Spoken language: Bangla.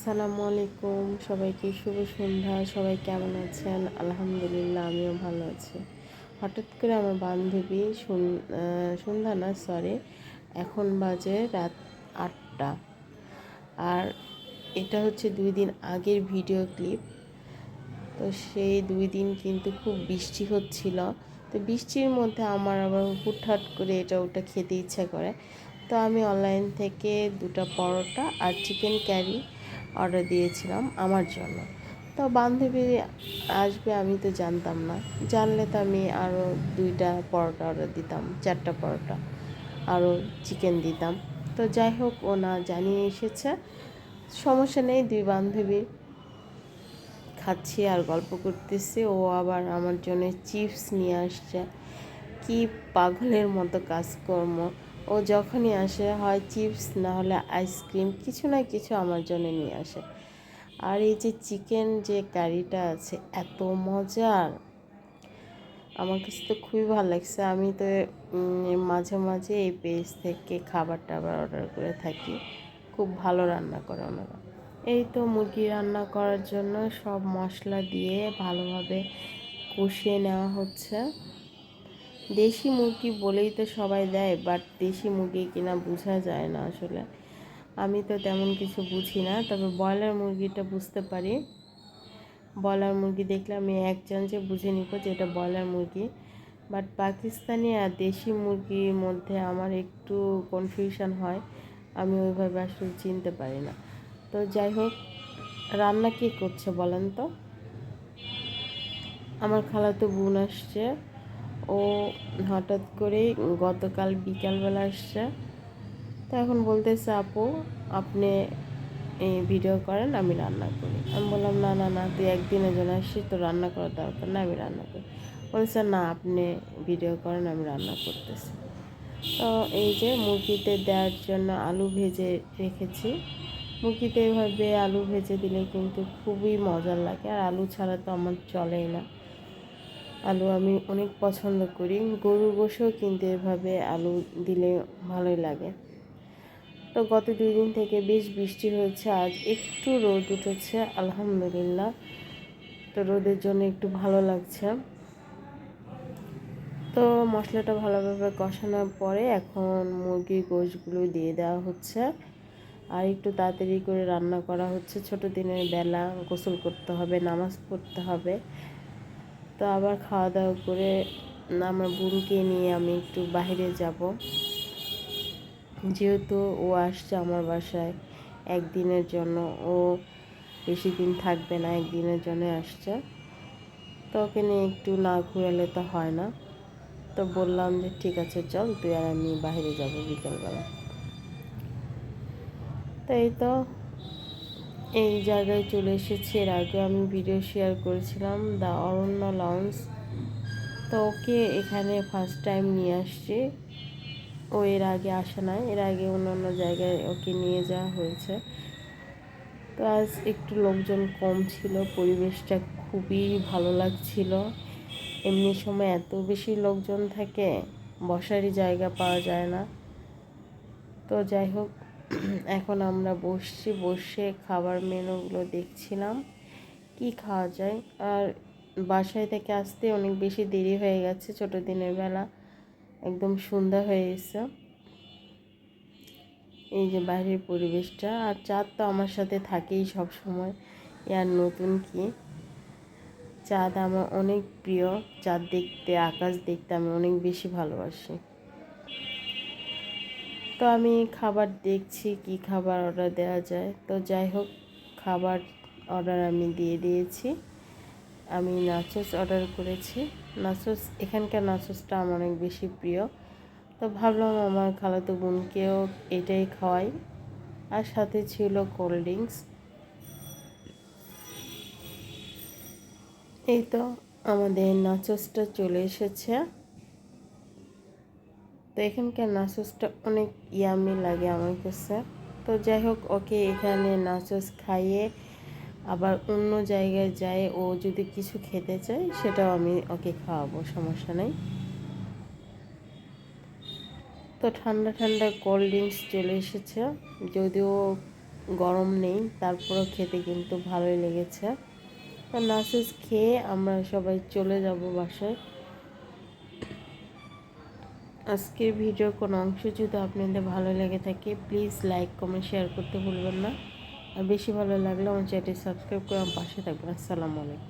আসসালামু আলাইকুম। সবাইকে শুভ সন্ধ্যা। সবাই কেমন আছেন? আলহামদুলিল্লাহ, আমিও ভালো আছি। হঠাৎ করে আমার বান্ধবী সন- সন্ধ্যা না সরি এখন বাজে রাত আটটা। আর এটা হচ্ছে দুই দিন আগের ভিডিও ক্লিপ। তো সেই দুই দিন কিন্তু খুব বৃষ্টি হচ্ছিল। তো বৃষ্টির মধ্যে আমার আবার হুটহাট করে এটা ওটা খেতে ইচ্ছা করে। তো আমি অনলাইন থেকে দুটো পরোটা আর চিকেন ক্যারি অর্ডার দিয়েছিলাম আমার জন্য। তো বান্ধবী আসবে আমি তো জানতাম না। জানলে তো আমি আরও দুইটা পরোটা অর্ডার দিতাম, চারটা পরোটা আরও চিকেন দিতাম। তো যাই হোক ও না জানিয়ে এসেছে। সমস্যা নেই, দুই বান্ধবীর খাচ্ছি আর গল্প করতেছি। ও আবার আমার জন্য চিপস নিয়ে আসছে। কি পাগলের মতো কাজকর্ম। ও যখনই আসে, হয় চিপস, না হলে আইসক্রিম কিছু না কিছু আমার জন্য নিয়ে আসে। আর এই যে চিকেন যে কারিটা আছে, এত মজার! আমার কাছে তো খুবই ভালো লাগছে। আমি তো মাঝে মাঝে এই পেজ থেকে খাবার টাবার অর্ডার করে থাকি। খুব ভালো রান্না করে ওনারা। এই তো মুরগি রান্না করার জন্য সব মশলা দিয়ে ভালোভাবে কষিয়ে নেওয়া হচ্ছে। দেশি মুরগি বলেই তো সবাই দেয় বাট দেশি মুরগি কিনা বোঝা যায় না আসলে। আমি তো তেমন কিছু বুঝি না, তবে ব্রয়লার মুরগিটা বুঝতে পারি। ব্রয়লার মুরগি দেখলে আমি এক চান্সে বুঝে নিব যে এটা ব্রয়লার মুরগি। বাট পাকিস্তানি আর দেশি মুরগির মধ্যে আমার একটু কনফিউশন হয়, আমি ওইভাবে আসলে চিনতে পারি না। তো যাই হোক, রান্না কে করছে বলেন তো? আমার খালাতো বোন আসছে। ও হঠাৎ করে গতকাল বিকালবেলা আসছে। তো এখন বলতেছে, আপু, আপনি এই ভিডিও করেন, আমি রান্না করি। আমি বললাম, না না না, তুই একদিনের জন্য আসছিস তো রান্না করার দরকার না, আমি রান্না করি। বলছে, না, আপনি ভিডিও করেন, আমি রান্না করতেছি। তো এই যে মুরগিতে দেওয়ার জন্য আলু ভেজে রেখেছি। মুরগিতে এভাবে আলু ভেজে দিলে কিন্তু খুবই মজার লাগে, আর আলু ছাড়া তো আমার চলেই না। আলু আমি অনেক পছন্দ করি। গরুর গোশেও কিন্তু এভাবে আলু দিলে ভালোই লাগে। তো গত দুই দিন থেকে বেশ বৃষ্টি হয়েছে, আজ একটু রোদ উঠেছে, আলহামদুলিল্লাহ। তো রোদের জন্য একটু ভালো লাগছে। তো মশলাটা ভালোভাবে কষানোর পরে এখন মুরগির গোশগুলো দিয়ে দেওয়া হচ্ছে। আর একটু তাড়াতাড়ি করে রান্না করা হচ্ছে। ছোট দিনের বেলা গোসল করতে হবে, নামাজ পড়তে হবে। তো আবার খাওয়া দাওয়া করে আমার বোনকে নিয়ে আমি একটু বাইরে যাব। যেহেতু ও আসছে আমার বাসায় একদিনের জন্য, ও বেশি দিন থাকবে না, একদিনের জন্য আসছে। তো ওকে নিয়ে একটু না ঘুরালে তো হয় না। তো বললাম যে, ঠিক আছে, চল, তুই আর আমি বাইরে যাব বিকেলবেলা। তো এই তো এই জায়গায় চলে এসেছি। এর আগে আমি ভিডিও শেয়ার করেছিলাম দ্য অরণ্য লঞ্চ তো ওকে এখানে ফার্স্ট টাইম নিয়ে আসছি। ও এর আগে আসে নাই। এর আগে অন্য অন্য জায়গায় ওকে নিয়ে যাওয়া হয়েছে। তো আজ একটু লোকজন কম ছিল। পরিবেশটা খুবই ভালো লাগছিল। এমনি সময় এত বেশি লোকজন থাকে, বসারই জায়গা পাওয়া যায় না। তো যাই হোক এখন আমরা বসছি, বসে খাবার মেনুগুলো দেখছিলাম। কি খাওয়া যায়? আর বাসায় থেকে আসতে অনেক বেশি দেরি হয়ে গেছে, ছোট দিনের বেলা একদম সন্ধ্যা হয়ে গেছে। এই যে বাইরের পরিবেশটা, আর চাঁদ তো আমার সাথে থাকেই সব সময়। আর নতুন কি? চাঁদ আমার অনেক প্রিয়, চাঁদ দেখতে, আকাশ দেখতে আমি অনেক বেশি ভালোবাসি। তো আমি খাবার দেখছি কি খাবার অর্ডার দেওয়া যায়। তো যাই হোক, খাবার অর্ডার আমি দিয়ে দিয়েছি। আমি নাচোস অর্ডার করেছি। নাচোস এখানকার নাচোসটা আমার অনেক বেশি প্রিয়। তো ভাবলাম আমার খালাতো বোনকেও এটাই খাওয়াই। আর সাথে ছিল কোল্ড ড্রিঙ্কস এই তো আমাদের নাচোসটা চলে এসেছে। তো এখানকার নাচোসটা অনেক ইয়ামি লাগে আমার কাছে। তো যাই হোক, ওকে এখানে নাচোস খাইয়ে আবার অন্য জায়গায় যায়, ও যদি কিছু খেতে চায়, সেটাও আমি ওকে খাওয়াবো, সমস্যা নেই। তো ঠান্ডা ঠান্ডা কোল্ড ড্রিঙ্কস চলে এসেছে। যদিও গরম নেই, তারপরেও খেতে কিন্তু ভালোই লেগেছে। তো নাসেস খেয়ে আমরা সবাই চলে যাব বাসায়। আজকের ভিডিওর কোনো অংশ যদি আপনাদের ভালো লেগে থাকে প্লিজ লাইক কমেন্ট শেয়ার করতে ভুলবেন না। আর বেশি ভালো লাগলে আমার চ্যানেলটি সাবস্ক্রাইব করে আমার পাশে থাকবেন। আসসালামু আলাইকুম।